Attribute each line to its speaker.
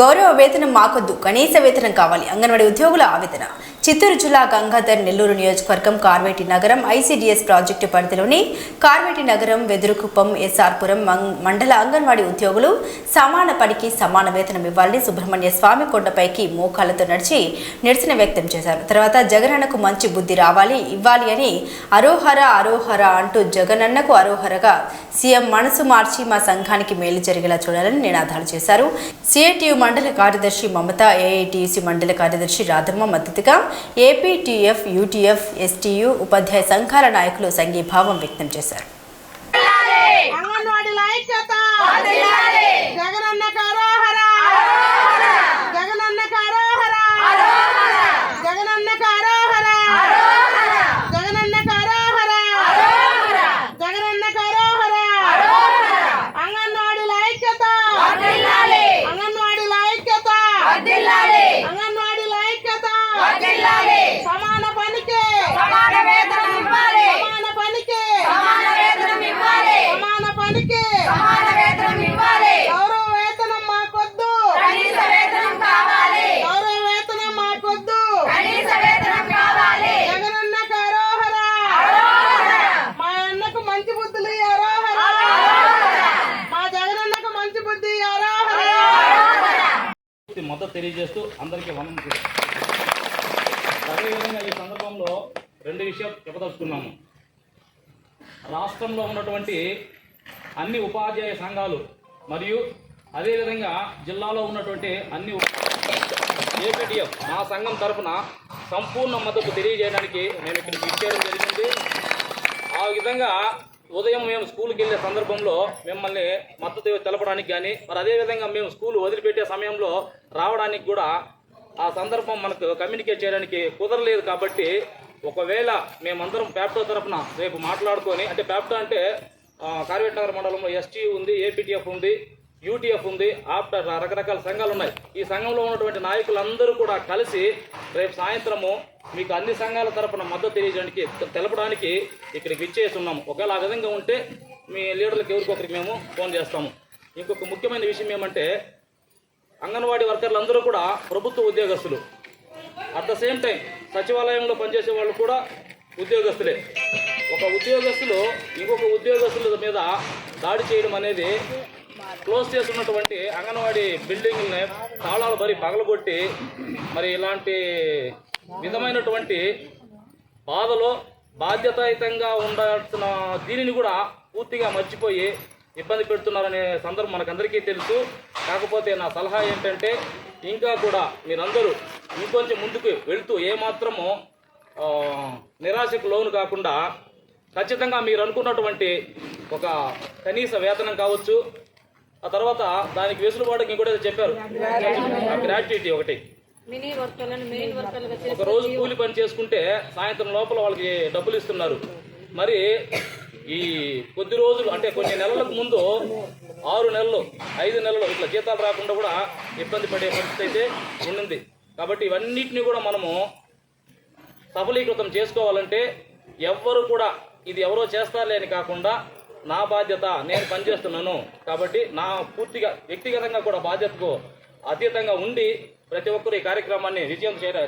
Speaker 1: గౌరవ వేతనం మాకొద్దు కనీస వేతనం కావాలి. అంగన్వాడీ ఉద్యోగుల ఆవేదన. చిత్తూరు జిల్లా గంగాధర్ నెల్లూరు నియోజకవర్గం కార్వేటి నగరం ఐసీడీఎస్ ప్రాజెక్టు పరిధిలోని కార్వేటి నగరం వెదురుకుప్పం ఎస్ఆర్పురం మం- మండల అంగన్వాడీ ఉద్యోగులు సమాన పనికి సమాన వేతనం ఇవ్వాలని సుబ్రహ్మణ్య స్వామి కొండపైకి మోకాళ్ళతో నడిచి నిరసన వ్యక్తం చేశారు. తర్వాత జగనన్నకు మంచి బుద్ధి రావాలి ఇవ్వాలి అని అరోహర అరోహర అంటూ జగనన్నకు అరోహరగా సీఎం మనసు మార్చి మా సంఘానికి మేలు జరిగేలా చూడాలని నినాదాలు చేశారు. సిఐటియు మండల కార్యదర్శి మమత ఏఐటిసి మండల కార్యదర్శి రాధమ్మ మద్దతుగా ఏపీటీఎఫ్ యూటీఎఫ్ ఎస్టీయు ఉపాధ్యాయ సంఘాల నాయకులు సంఘీభావం వ్యక్తం చేశారు
Speaker 2: అంగన్వాడీల ఐక్యత జగనన్న కారోహర జగనన్న కారోహర జగనన్న కారోహర జగనన్న కారోహర జగనన్న కారోహర అంగన్వాడీల ఐక్యత అంగన్వాడీల ఐక్యత అంగన్వాడీల ఐక్యత సమాన పనికి
Speaker 3: సమాన వేతనం ఇవ్వాలి
Speaker 2: సమాన పనికి
Speaker 3: సమాన వేతనం ఇవ్వాలి
Speaker 2: సమాన పనికి
Speaker 3: సమాన వేతనం ఇవ్వాలి
Speaker 2: గౌరవ వేతనం మాకొద్దు
Speaker 3: కనీస వేతనం కావాలి
Speaker 2: గౌరవ వేతనం మాకొద్దు
Speaker 3: కనీస వేతనం కావాలి
Speaker 2: జగనన్న కారోహర మా అన్నకు మంచి బుద్ధులు అరోహర మా జగనన్నకు మంచి బుద్ధి అరోహర
Speaker 4: పూర్తి మద్దతు తెలియజేస్తూ అందరికీ వందనం అదేవిధంగా ఈ సందర్భంలో రెండు విషయాలు చెప్పదలుచుకున్నాము. రాష్ట్రంలో ఉన్నటువంటి అన్ని ఉపాధ్యాయ సంఘాలు మరియు అదేవిధంగా జిల్లాలో ఉన్నటువంటి అన్ని ఏపీటీఎఫ్ మా సంఘం తరఫున సంపూర్ణ మద్దతు తెలియజేయడానికి నేను ఇక్కడికి ఇచ్చేయడం జరిగింది. ఆ విధంగా ఉదయం మేము స్కూల్కి వెళ్ళే సందర్భంలో మిమ్మల్ని మద్దతు తెలపడానికి కానీ మరి అదేవిధంగా మేము స్కూల్ వదిలిపెట్టే సమయంలో రావడానికి కూడా ఆ సందర్భం మనకు కమ్యూనికేట్ చేయడానికి కుదరలేదు కాబట్టి ఒకవేళ మేమందరం ప్యాప్టో తరఫున రేపు మాట్లాడుకొని అంటే ప్యాప్టో అంటే ఆ, కార్వేట్ నగర్ మండలంలో ఎస్టీ ఉంది ఏపీటీఎఫ్ ఉంది యూటీఎఫ్ ఉంది ఆఫ్టర్ రకరకాల సంఘాలు ఉన్నాయి. ఈ సంఘంలో ఉన్నటువంటి నాయకులందరూ కూడా కలిసి రేపు సాయంత్రము మీకు అన్ని సంఘాల తరపున మద్దతు తెలియజేయడానికి తెలపడానికి ఇక్కడికి విచ్చేసి ఉన్నాము. ఒకవేళ ఆ విధంగా ఉంటే మీ లీడర్లకు ఎవరికొకరికి మేము ఫోన్ చేస్తాము. ఇంకొక ముఖ్యమైన విషయం ఏమంటే అంగన్వాడీ వర్కర్లు అందరూ కూడా ప్రభుత్వ ఉద్యోగస్తులు. అట్ ద సేమ్ టైం సచివాలయంలో పనిచేసే వాళ్ళు కూడా ఉద్యోగస్తులే. ఒక ఉద్యోగస్తులు ఇంకొక ఉద్యోగస్తుల మీద దాడి చేయడం అనేది క్లోజ్ చేస్తున్నటువంటి అంగన్వాడీ బిల్డింగ్ని తాళాలు మరి పగలగొట్టి మరి ఇలాంటి విధమైనటువంటి బాధలో బాధ్యతాయుతంగా ఉండాల్సిన దీనిని కూడా పూర్తిగా మర్చిపోయి ఇబ్బంది పెడుతున్నారనే సందర్భం మనకందరికీ తెలుసు. కాకపోతే నా సలహా ఏంటంటే ఇంకా కూడా మీరందరూ ఇంకొంచెం ముందుకు వెళ్తూ ఏమాత్రము నిరాశకు లోను కాకుండా ఖచ్చితంగా మీరు అనుకున్నటువంటి ఒక కనీస వేతనం కావచ్చు ఆ తర్వాత దానికి వెసులుబాటుకి ఇంకోటి చెప్పారు. గ్రాట్యుటీ ఒకటి. ఒక రోజు కూలి పని చేసుకుంటే సాయంత్రం లోపల వాళ్ళకి డబ్బులు ఇస్తున్నారు. మరి ఈ కొద్ది రోజులు అంటే కొన్ని నెలలకు ముందు ఆరు నెలలు ఐదు నెలలు ఇట్లా జీతాలు రాకుండా కూడా ఇబ్బంది పడే పరిస్థితి అయితే ఉండింది. కాబట్టి ఇవన్నిటిని కూడా మనము సఫలీకృతం చేసుకోవాలంటే ఎవ్వరు కూడా ఇది ఎవరో చేస్తారులే అని కాకుండా నా బాధ్యత నేను పనిచేస్తున్నాను. కాబట్టి నా పూర్తిగా వ్యక్తిగతంగా కూడా బాధ్యతకు అతీతంగా ఉండి ప్రతి ఒక్కరు ఈ కార్యక్రమాన్ని విజయం చేయ